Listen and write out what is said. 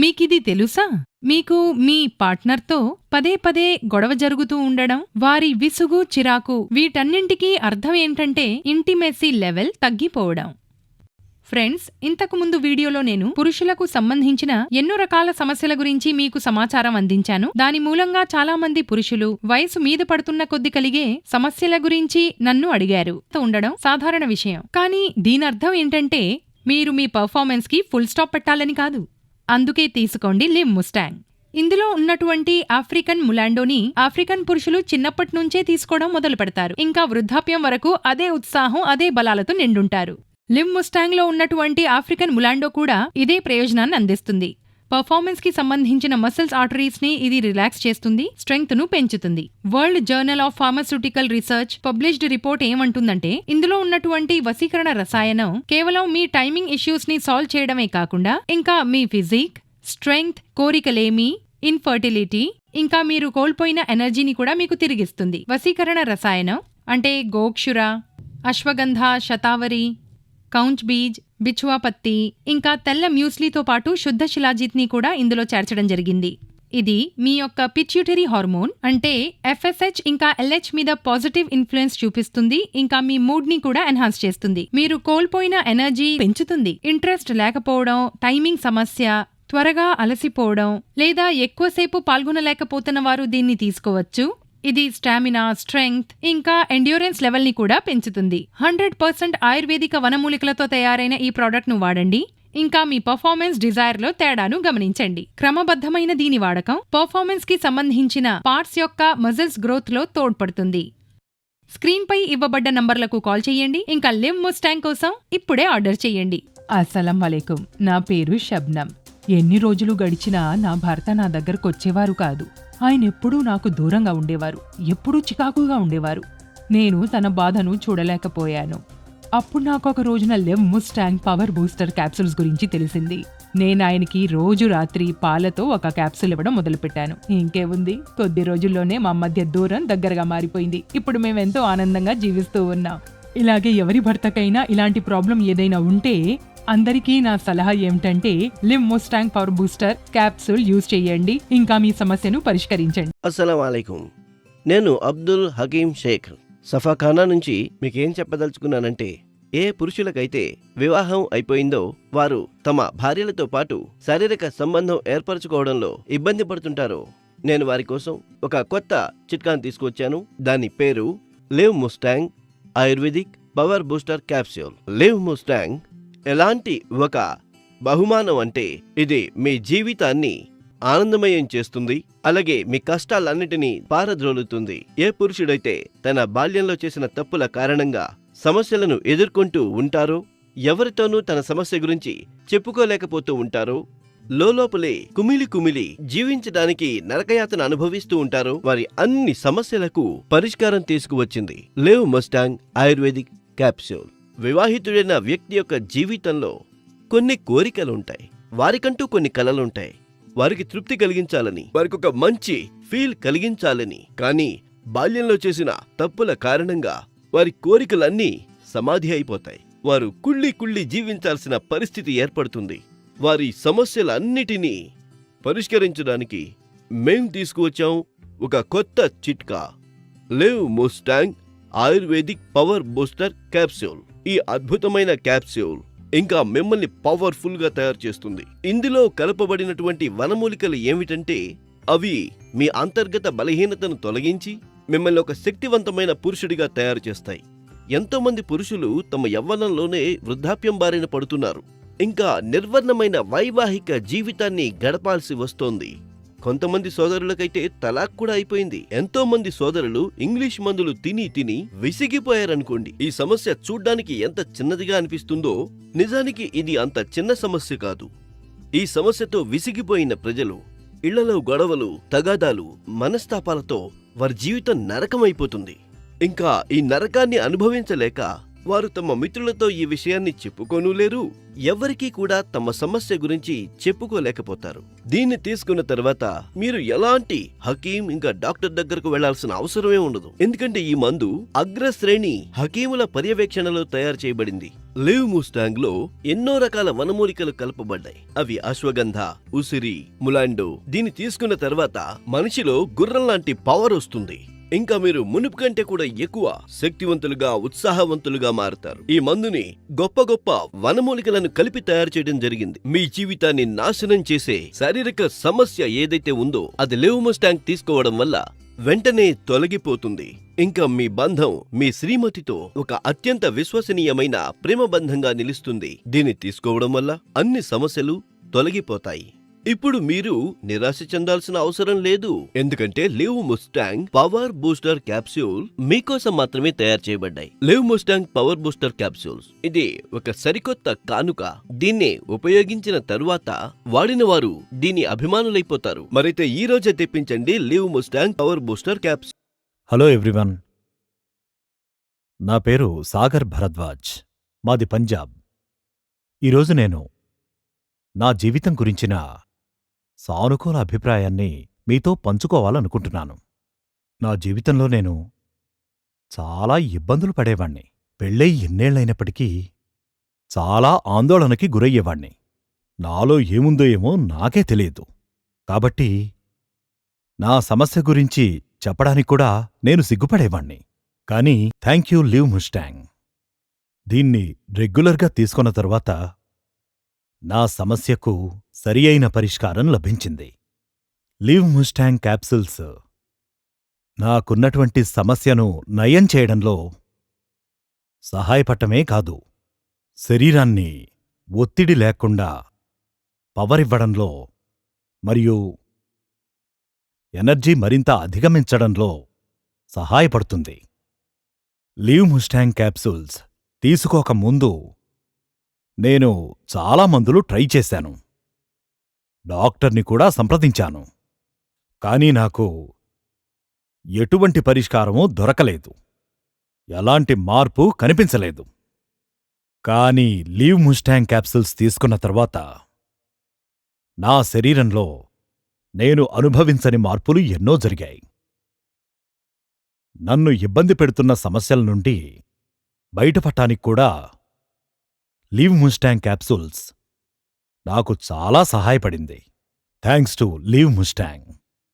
మీకిది తెలుసా? మీకు మీ పార్ట్నర్తో పదే పదే గొడవ జరుగుతూ ఉండడం వారి విసుగు చిరాకు వీటన్నింటికీ అర్థం ఏంటంటే ఇంటిమెసీ లెవెల్ తగ్గిపోవడం. ఫ్రెండ్స్ ఇంతకు ముందు వీడియోలో నేను పురుషులకు సంబంధించిన ఎన్నో రకాల సమస్యల గురించి మీకు సమాచారం అందించాను. దాని మూలంగా చాలా మంది పురుషులు వయసు మీద పడుతున్న కొద్ది కలిగే సమస్యల గురించి నన్ను అడిగారు. ఉండడం సాధారణ విషయం. కానీ దీనర్థం ఏంటంటే మీరు మీ పర్ఫార్మెన్స్కి ఫుల్ స్టాప్ పెట్టాలని కాదు. అందుకే తీసుకోండి లిమ్ ముస్టాంగ్ ఇందులో ఉన్నటువంటి ఆఫ్రికన్ ములాండోని ఆఫ్రికన్ పురుషులు చిన్నప్పటి నుంచే తీసుకోవడం మొదలు పెడతారు. ఇంకా వృద్ధాప్యం వరకు అదే ఉత్సాహం అదే బలాలతో నిండుంటారు. లిమ్ ముస్టాంగ్లో ఉన్నటువంటి ఆఫ్రికన్ ములాండో కూడా ఇదే ప్రయోజనాన్ని అందిస్తుంది. పర్ఫార్మెన్స్కి సంబంధించిన మసిల్స్ ఆర్టరీస్ని ఇది రిలాక్స్ చేస్తుంది స్ట్రెంగ్త్ను పెంచుతుంది. World Journal of Pharmaceutical Research published report ఏమంటుందంటే ఇందులో ఉన్నటువంటి వసీకరణ రసాయనం కేవలం మీ టైమింగ్ ఇష్యూస్ని సాల్వ్ చేయడమే కాకుండా ఇంకా మీ ఫిజిక్ స్ట్రెంగ్త్ కోరికలేమి ఇన్ఫర్టిలిటీ ఇంకా మీరు కోల్పోయిన ఎనర్జీని కూడా మీకు తిరిగిస్తుంది. వసీకరణ రసాయనం అంటే గోక్షుర అశ్వగంధ శతావరి కౌంచ్ బీజ్ బిచ్వా పత్తి ఇంకా తెల్ల మ్యూస్లీతో పాటు శుద్ధ శిలాజిత్ని కూడా ఇందులో చేర్చడం జరిగింది. ఇది మీ యొక్క పిచ్యూటరీ హార్మోన్ అంటే ఎఫ్ఎస్హెచ్ ఇంకా ఎల్హెచ్ మీద పాజిటివ్ ఇన్ఫ్లుయెన్స్ చూపిస్తుంది ఇంకా మీ మూడ్ని కూడా ఎన్హాన్స్ చేస్తుంది. మీరు కోల్పోయిన ఎనర్జీ పెంచుతుంది. ఇంట్రెస్ట్ లేకపోవడం టైమింగ్ సమస్య త్వరగా అలసిపోవడం లేదా ఎక్కువసేపు పాల్గొనలేకపోతున్న వారు దీన్ని తీసుకోవచ్చు. ఇది స్టామినా స్ట్రెంగ్త్ ఇంకా ఎండ్యూరెన్స్ లెవెల్ని కూడా పెంచుతుంది. హండ్రెడ్ పర్సెంట్ ఆయుర్వేదిక వనమూలికలతో తయారైన ఈ ప్రోడక్ట్ను వాడండి. ఇంకా మీ పర్ఫార్మెన్స్ డిజైర్లో తేడాను గమనించండి. క్రమబద్ధమైన దీని వాడకం పర్ఫార్మెన్స్కి సంబంధించిన పార్ట్స్ యొక్క మజిల్స్ గ్రోత్లో తోడ్పడుతుంది. స్క్రీన్ పై ఇవ్వబడ్డ నంబర్లకు కాల్ చేయండి. ఇంకా లిమ్ ముస్టాంగ్ కోసం ఇప్పుడే ఆర్డర్ చేయండి. అస్సలం వలైకుం నా పేరు షబ్నం ఎన్ని రోజులు గడిచినా నా భర్త నా దగ్గరకు వచ్చేవారు కాదు. ఆయన ఎప్పుడూ నాకు దూరంగా ఉండేవారు ఎప్పుడూ చికాకుగా ఉండేవారు. నేను తన బాధను చూడలేకపోయాను. అప్పుడు నాకు ఒక రోజున Lev Mustang power booster capsules గురించి తెలిసింది. నేను ఆయనకి రోజు రాత్రి పాలతో ఒక క్యాప్సూల్ ఇవ్వడం మొదలుపెట్టాను. ఇంకేముంది? కొద్ది రోజుల్లోనే మా మధ్య దూరం దగ్గరగా మారిపోయింది. ఇప్పుడు మేమెంతో ఆనందంగా జీవిస్తూ ఉన్నాం. ఇలాగే ఎవరి భర్తకైనా ఇలాంటి ప్రాబ్లం ఏదైనా ఉంటే అందరికీ నా సలహా ఏమిటంటే Liv Mustang power booster capsule use చేయండి. ఇంకా మీ సమస్యను పరిష్కరించండి. అస్సలం అలైకుం నేను అబ్దుల్ హకీం షేక్. సఫాఖానా నుంచి మీకేం చెప్పదలుచుకున్నానంటే ఏ పురుషులకైతే వివాహం అయిపోయిందో వారు తమ భార్యలతో పాటు శారీరక సంబంధం ఏర్పరచుకోవడంలో ఇబ్బంది పడుతుంటారో నేను వారి కోసం ఒక కొత్త చిట్కాను తీసుకొచ్చాను దాని పేరు Liv Mustang ayurvedic power booster capsule. Liv Mustang ఎలాంటి ఒక బహుమానం అంటే ఇది మీ జీవితాన్ని ఆనందమయం చేస్తుంది అలాగే మీ కష్టాలన్నిటినీ పారద్రోలుతుంది. ఏ పురుషుడైతే తన బాల్యంలో చేసిన తప్పుల కారణంగా సమస్యలను ఎదుర్కొంటూ ఉంటారో ఎవరితోనూ తన సమస్య గురించి చెప్పుకోలేకపోతూ ఉంటారో లోలోపలే కుమిలి కుమిలి జీవించడానికి నరకయాతన అనుభవిస్తూ ఉంటారో వారి అన్ని సమస్యలకు పరిష్కారం తీసుకువచ్చింది లేవ్ మస్టాంగ్ ఆయుర్వేదిక్ క్యాప్సూల్. వివాహితుడైన వ్యక్తి యొక్క జీవితంలో కొన్ని కోరికలుంటాయి. వారికంటూ కొన్ని కలలుంటాయి. వారికి తృప్తి కలిగించాలని వారికి ఒక మంచి ఫీల్ కలిగించాలని కానీ బాల్యంలో చేసిన తప్పుల కారణంగా వారి కోరికలన్నీ సమాధి అయిపోతాయి. వారు కుళ్ళి కుళ్ళి జీవించాల్సిన పరిస్థితి ఏర్పడుతుంది. వారి సమస్యలన్నిటినీ పరిష్కరించడానికి మేం తీసుకువచ్చాం ఒక కొత్త చిట్కా. Liv Mustang ayurvedic power booster capsule ఈ అద్భుతమైన క్యాప్సూల్ ఇంకా మిమ్మల్ని పవర్ఫుల్గా తయారు చేస్తుంది. ఇందులో కలపబడినటువంటి వనమూలికలు ఏమిటంటే అవి మీ అంతర్గత బలహీనతను తొలగించి మిమ్మల్ని ఒక శక్తివంతమైన పురుషుడిగా తయారు చేస్తాయి. ఎంతో మంది పురుషులు తమ యవ్వనంలోనే వృద్ధాప్యం బారిన పడుతున్నారు. ఇంకా నిర్వర్ణమైన వైవాహిక జీవితాన్ని గడపాల్సి వస్తోంది. కొంతమంది సోదరులకైతే తలాక్ కూడా అయిపోయింది. ఎంతో మంది సోదరులు ఇంగ్లీష్ మందులు తిని తిని విసిగిపోయారనుకోండి. ఈ సమస్య చూడ్డానికి ఎంత చిన్నదిగా అనిపిస్తుందో నిజానికి ఇది అంత చిన్న సమస్య కాదు. ఈ సమస్యతో విసిగిపోయిన ప్రజలు ఇళ్ళలో గొడవలు తగాదాలు మనస్తాపాలతో వారి జీవితం నరకమైపోతుంది. ఇంకా ఈ నరకాన్ని అనుభవించలేక వారు తమ మిత్రులతో ఈ విషయాన్ని చెప్పుకోనూ లేరు. ఎవరికీ కూడా తమ సమస్య గురించి చెప్పుకోలేకపోతారు. దీన్ని తీసుకున్న తర్వాత మీరు ఎలాంటి హకీం ఇంకా డాక్టర్ దగ్గరకు వెళ్ళాల్సిన అవసరమే ఉండదు. ఎందుకంటే ఈ మందు అగ్రశ్రేణి హకీముల పర్యవేక్షణలో తయారు చేయబడింది. లివ్ ముస్టాంగ్లో ఎన్నో రకాల వనమూలికలు కలపబడ్డాయి. అవి అశ్వగంధ ఉసిరి ములాండో. దీన్ని తీసుకున్న తర్వాత మనిషిలో గుర్రం లాంటి పవర్ వస్తుంది. ఇంకా మీరు మునుపు కంటే కూడా ఎక్కువ శక్తివంతులుగా ఉత్సాహవంతులుగా మారుతారు. ఈ మందుని గొప్ప గొప్ప వనమూలికలను కలిపి తయారు చేయడం జరిగింది. మీ జీవితాన్ని నాశనం చేసే శారీరక సమస్య ఏదైతే ఉందో అది లివ్మస్టాంక్ తీసుకోవడం వల్ల వెంటనే తొలగిపోతుంది. ఇంకా మీ బంధం మీ శ్రీమతితో ఒక అత్యంత విశ్వసనీయమైన ప్రేమ బంధంగా నిలుస్తుంది. దీన్ని తీసుకోవడం వల్ల అన్ని సమస్యలు తొలగిపోతాయి. ఇప్పుడు మీరు నిరాశ చెందాల్సిన అవసరం లేదు. ఎందుకంటే Liv Mustang power booster capsule మీకోసం మాత్రమే తయారు చేయబడ్డాయి. Liv Mustang power booster capsules. ఇది ఒక సరికొత్త కానుక. దీన్ని ఉపయోగించిన తరువాత వాడిన వారు దీని అభిమానులైపోతారు. మరైతే ఈ రోజే తెప్పించండి Liv Mustang power booster caps. Hello everyone. నా పేరు సాగర్ భరద్వాజ్. మాది పంజాబ్. ఈరోజు నేను నా జీవితం గురించిన సానుకూల అభిప్రాయాన్ని మీతో పంచుకోవాలనుకుంటున్నాను. నా జీవితంలో నేను చాలా ఇబ్బందులు పడేవాణ్ణి. పెళ్ళై ఎన్నేళ్ళైనప్పటికీ చాలా ఆందోళనకి గురయ్యేవాణ్ణి. నాలో ఏముందో ఏమో నాకే తెలియదు. కాబట్టి నా సమస్య గురించి చెప్పడానికి కూడా నేను సిగ్గుపడేవాణ్ణి. కానీ థ్యాంక్ యూ లివ్ ముస్టాంగ్. దీన్ని రెగ్యులర్గా తీసుకున్న తరువాత నా సమస్యకు సరి అయిన పరిష్కారం లభించింది. లివ్ ముస్టాంగ్ క్యాప్సుల్స్ నాకున్నటువంటి సమస్యను నయం చేయడంలో సహాయపడటమే కాదు శరీరాన్ని ఒత్తిడి లేకుండా పవరివ్వడంలో మరియు ఎనర్జీ మరింత అధిగమించడంలో సహాయపడుతుంది. లీవ్ ముస్టాంగ్ క్యాప్సూల్స్ తీసుకోక ముందు నేను చాలా మందులు ట్రై చేశాను. డాక్టర్ని కూడా సంప్రదించాను. కానీ నాకు ఎటువంటి పరిష్కారమూ దొరకలేదు. ఎలాంటి మార్పు కనిపించలేదు. కానీ లీవ్ ముస్టాంగ్ క్యాప్సిల్స్ తీసుకున్న తర్వాత నా శరీరంలో నేను అనుభవించని మార్పులు ఎన్నో జరిగాయి. నన్ను ఇబ్బంది పెడుతున్న సమస్యల నుండి బయటపడటానికి కూడా లీవ్ ముస్టాంగ్ క్యాప్సూల్స్ నాకు చాలా సహాయపడింది. Thanks to Liv Mustang.